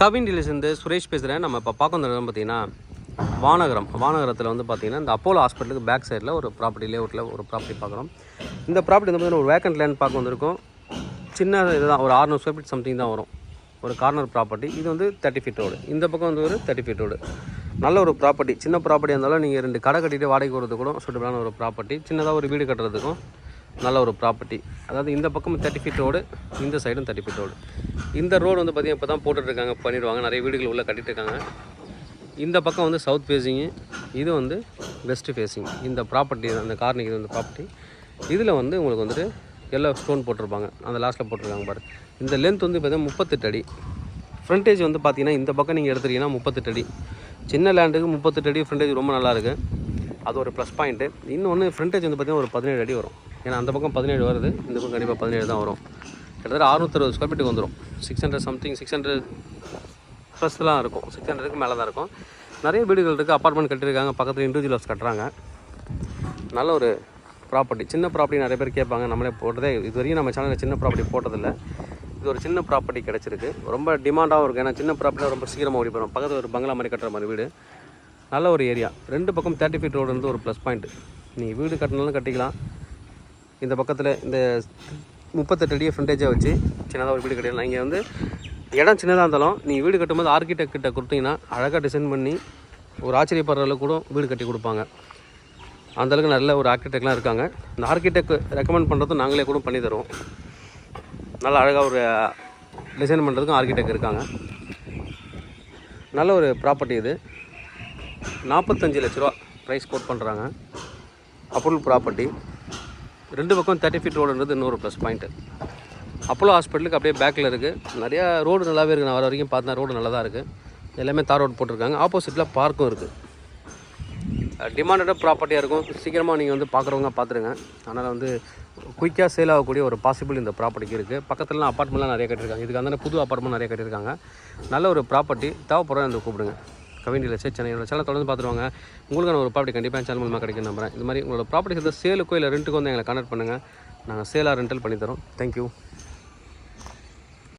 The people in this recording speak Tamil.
கவின் டீலர்ஸ்லேருந்து சுரேஷ் பேசுகிறேன் நம்ம இப்போ பார்க்க வந்த பார்த்தீங்கன்னா வானகரம். வானகரத்தில் வந்து பார்த்தீங்கன்னா இந்த அப்போலோ ஹாஸ்பிட்டலுக்கு பேக் சைடில் ஒரு ப்ராப்பர்ட்டி லேஅவுட்டில் ஒரு ப்ராப்பர்ட்டி பார்க்குறோம். இந்த ப்ராப்பர்ட்டி வந்து பார்த்தீங்கன்னா ஒரு வேக்கண்ட் லேண்ட் பார்க்க வந்திருக்கோம். சின்ன இதுதான் ஒரு 600 ஸ்கொயர் ஃபீட் சம்திங் தான் வரும். ஒரு கார்னர் ப்ராப்பர்ட்டி இது வந்து தேர்ட்டி ஃபீட் ரோடு இந்த பக்கம் வந்து ஒரு தேர்ட்டி ஃபீட் ரோடு நல்ல ஒரு ப்ராப்பர்ட்டி சின்ன ப்ராப்பர்ட்டி இருந்தாலும் நீங்கள் ரெண்டு கடை கட்டிட்டு வாடகை கொடுத்து கூட சூட்டபிளான ஒரு ப்ராப்பர்ட்டி சின்னதாக ஒரு வீடு கட்டுறதுக்கும் நல்ல ஒரு ப்ராப்பர்ட்டி அதாவது இந்த பக்கம் தேர்ட்டி ஃபீட் ரோடு இந்த சைடும் தேர்ட்டி ஃபீட் ரோடு இந்த ரோடு வந்து பார்த்திங்கன்னா இப்போ தான் போட்டுட்ருக்காங்க பண்ணிடுவாங்க. நிறைய வீடுகள் உள்ளே கட்டிட்டு இருக்காங்க இந்த பக்கம் வந்து சவுத் ஃபேஸிங்கு இது வந்து வெஸ்ட் ஃபேஸிங் இந்த ப்ராப்பர்ட்டி அந்த கார்னிக்கு இந்த ப்ராப்பர்ட்டி இதில் வந்து உங்களுக்கு வந்துட்டு எல்லாம் ஸ்டோன் போட்டிருப்பாங்க. அந்த லாஸ்ட்டில் போட்டிருக்காங்க பாரு. இந்த லென்த் வந்து பார்த்தீங்கன்னா முப்பத்தெட்டு அடி. ஃப்ரண்டேஜ் வந்து பார்த்திங்கன்னா இந்த பக்கம் நீங்கள் எடுத்துட்டீங்கன்னா முப்பத்தெட்டு அடி. சின்ன லேண்டுக்கு முப்பத்தெட்டு அடி ஃப்ரண்டேஜ் ரொம்ப நல்லா இருக்கு. அது ஒரு ப்ளஸ் பாயிண்ட்டு இன்னொன்று ஃப்ரண்டேஜ் வந்து பார்த்திங்கன்னா ஒரு பதினேழு அடி வரும். ஏன்னா அந்த பக்கம் பதினேழு வருது இந்த பக்கம் கண்டிப்பாக பதினேழு தான் வரும். கிட்டத்தட்ட அறுநூத்தறுபது ஸ்கொயர் ஃபீட்டுக்கு வந்துடும் six hundred something six hundred ப்ளஸ்லாம் இருக்கும். சிக்ஸ் ஹண்ட்ரடுக்கு மேலே தான் இருக்கும். நிறைய வீடுகள் இருக்குது அப்பார்ட்மெண்ட் கட்டியிருக்காங்க பக்கத்தில் இண்டிவிஜுவல் ஹவுஸ் கட்டுறாங்க. நல்ல ஒரு ப்ராப்பர்ட்டி சின்ன ப்ராப்பர்ட்டி நிறைய பேர் கேட்பாங்க நம்மளே போட்டதே இது வரைக்கும் நம்ம சேனலில் சின்ன ப்ராப்பர்ட்டி போட்டதில்லை. இது ஒரு சின்ன ப்ராப்பர்ட்டி கிடச்சிருக்கு. ரொம்ப டிமாண்டாகவும் இருக்குது ஏன்னா சின்ன ப்ராப்பர்ட்டி ரொம்ப சீக்கிரமாக ஓடி போயிடும். பக்கத்தில் ஒரு பங்களா மாதிரி கட்டுற மாதிரி வீடு. நல்ல ஒரு ஏரியா ரெண்டு பக்கம் தேர்ட்டி ஃபீட் ரோடு வந்து ஒரு ப்ளஸ் பாயிண்ட் நீ வீடு கட்டினாலும் கட்டிக்கலாம். இந்த பக்கத்தில் இந்த முப்பத்தெட்டு அடியை ஃப்ரண்டேஜாக வச்சு சின்னதாக ஒரு வீடு கட்டிடலாம். இங்கே வந்து இடம் சின்னதாக இருந்தாலும் நீங்கள் வீடு கட்டும்போது ஆர்கிடெக்ட் கிட்ட கொடுத்தீங்கன்னா அழகாக டிசைன் பண்ணி ஒரு ஆச்சரியப்படுற அளவுக்கு கூட வீடு கட்டி கொடுப்பாங்க. அந்த அளவுக்கு நல்ல ஒரு ஆர்கிடெக்ட்லாம் இருக்காங்க. இந்த ஆர்கிடெக்ட் ரெக்கமெண்ட் பண்ணுறதும் நாங்களே கூட பண்ணி தருவோம். நல்ல அழகாக ஒரு டிசைன் பண்ணுறதுக்கும் ஆர்கிடெக்ட் இருக்காங்க. நல்ல ஒரு ப்ராப்பர்ட்டி இது. நாற்பத்தஞ்சு லட்ச ரூபா ப்ரைஸ் கோட் பண்ணுறாங்க அப்ரூவல் ப்ராப்பர்ட்டி ரெண்டு பக்கம் தேர்ட்டி ஃபீட் ரோடுன்றது இன்னொரு ப்ளஸ் பாயிண்ட்டு அப்போலோ ஹாஸ்பிட்டலுக்கு அப்படியே பேக்கில் இருக்குது நிறையா ரோடு நல்லாவே இருக்குது நான் வர வரைக்கும் பார்த்தா ரோடு நல்லா தான் இருக்குது எல்லாமே தார் ரோடு போட்டிருக்காங்க. ஆப்போசிட்டில் பார்க்கும் இருக்குது டிமாண்டடாக ப்ராப்பர்ட்டியாக இருக்கும். சீக்கிரமாக நீங்கள் வந்து பார்க்குறவங்க பார்த்துருங்க. அதனால் வந்து குயிக்காக சேல் ஆகக்கூடிய ஒரு பாசிபிள் இந்த ப்ராப்பர்ட்டிக்கு இருக்குது பக்கத்துலலாம் அப்பார்ட்மெண்ட்லாம் நிறைய கட்டியிருக்காங்க. இதுக்கு அந்த புது அப்பார்ட்மெண்ட் நிறைய கட்டியிருக்காங்க. நல்ல ஒரு ப்ராப்பர்ட்டி தேவைப்படுறோம் இந்த கூப்பிடுங்க. கவினியில் சே சென்னை என்னோட சேனல் தொடர்ந்து பார்த்துருவாங்க. உங்களுக்கான ஒரு ப்ராப்பர்ட்டி கண்டிப்பாக சேனல் மூலமாக கிடைக்கும் நம்புறேன். இது மாதிரி உங்களோட ப்ராப்பர்ட்டி சேர்த்து சேலுக்கோ இல்லை ரெண்ட்டுக்கோ வந்து எங்களை கான்டாக்ட் பண்ணுங்கள் நாங்கள் சேலாக ரெண்டல் பண்ணித்தரோம் தேங்க்யூ